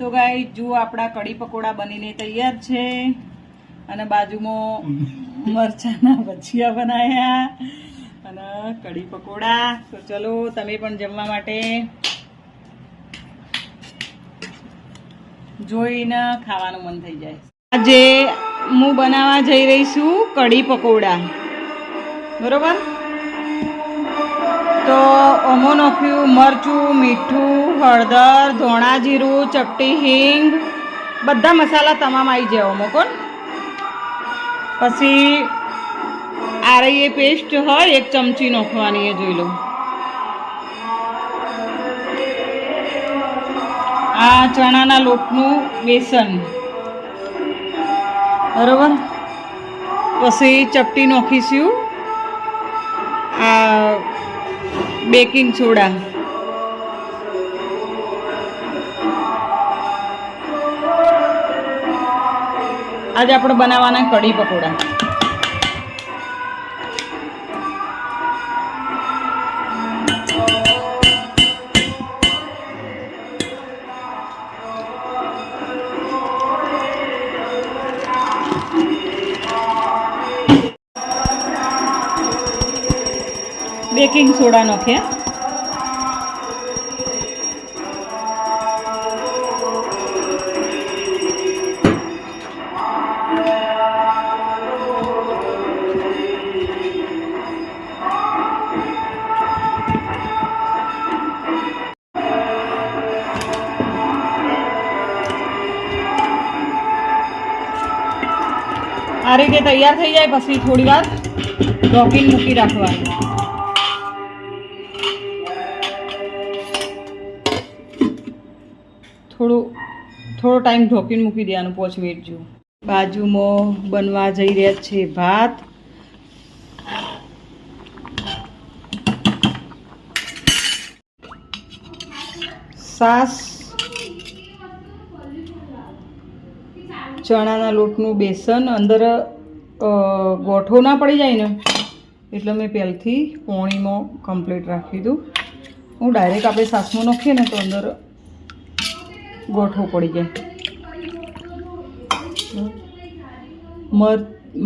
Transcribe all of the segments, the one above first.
તો ગાઈ જુઓ આપણા કઢી પકોડા બનીને તૈયાર છે. અને બાજુમાં મરચાના ભજીયા બનાવ્યા અને કઢી પકોડા. તો ચલો, તમે પણ જમવા માટે જોઈને ખાવાનું મન થઈ જાય. આજે હું બનાવવા જઈ રહી છું કઢી પકોડા. બરોબર? તો ઓમો નાખ્યું મરચું, મીઠું, હળદર ધોણા જીરું ચપટી હિંગ, બધા મસાલા તમામ આવી જાય ઓમો, કોણ? પછી આરઈ એ પેસ્ટ હોય, એક ચમચી નાખવાની એ જોઈ લો. આ ચણાના લોટનું બેસન. બરોબર? પછી ચપટી નાખીશું. આ બેકિંગ સોડા. આજે આપણે બનાવવાના કઢી પકોડા. બેકિંગ સોડા નાખ્યા આ રીતે તૈયાર થઈ જાય પછી થોડી વાર ઢોકીને મૂકી રાખવાનું. ટાઈમ ઢોકીને મૂકી દેવાનું, પાંચ મિનિટ જેવું. બાજુમાં બનવા જઈ રહ્યા છે ભાત. સાસ. ચણાના લોટનું બેસન. અંદર ગોઠો ના પડી જાય ને, એટલે મેં પહેલથી પોણીમાં કમ્પ્લીટ રાખી દઉં હું ડાયરેક્ટ આપણે સાસમાં નાખીએ ને તો અંદર ગોઠવો પડી જાય. મર,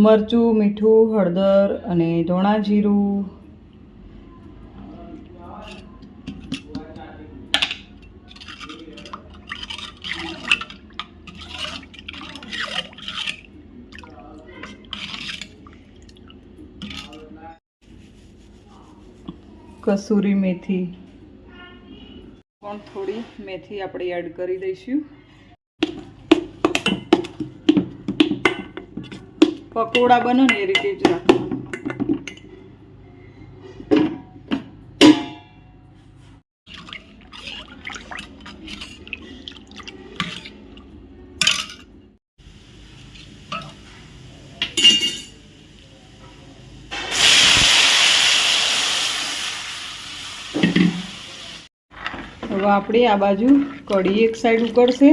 મરચું, મીઠું, હળદર અને ધોણા જીરું કસૂરી મેથી. પણ થોડી મેથી આપણે એડ કરી દઈશું. પકોડા બનો ને એ રીતે જ રાખવાનું. હવે આપણે આ બાજુ કઢી એક સાઈડ ઉકળશે.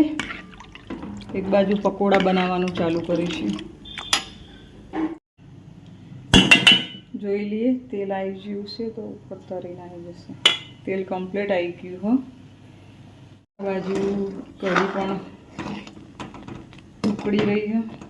એક બાજુ પકોડા બનાવવાનું ચાલુ કરીશું. જોઈ લઈએ, તેલ આવી ગયું છે તો ઉપર તરીને આવી જશે તેલ કમ્પ્લીટ આવી ગયું, હો. બાજુ કઢી પણ ઉકળી રહી છે.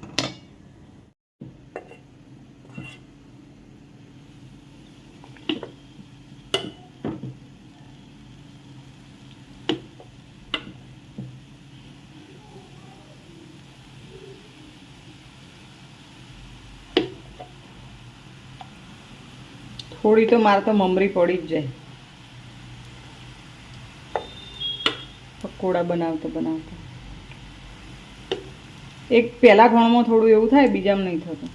થોડી તો મારે તો મમરી પડી જ જાય. પકોડા બનાવતા બનાવતા. એક પહેલા ઘણમાં થોડું એવું થાય, બીજામાં નહીં થતું.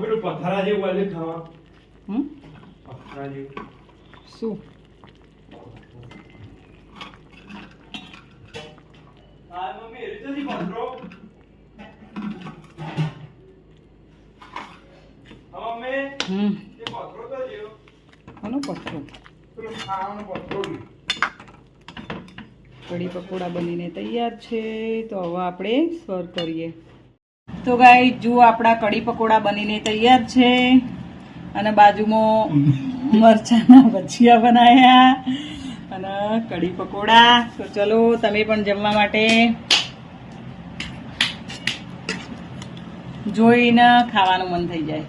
પેલું પથારા જેવું વાલે ખાવા. હમ? પથારા જેવું. શું? મમ્મી એ રીતે પથરો હા મમ્મી હમ. રહ્યો. કઢી પકોડા બનીને તૈયાર છે, તો હવે આપણે સર્વ કરીએ. તો ગાઈ જુઓ આપણા કઢી પકોડા બનીને તૈયાર છે. અને બાજુમાં મરચાના ભજીયા બનાવ્યા અને કઢી પકોડા. તો ચલો, તમે પણ જમવા માટે જોઈને ખાવાનું મન થઈ જાય.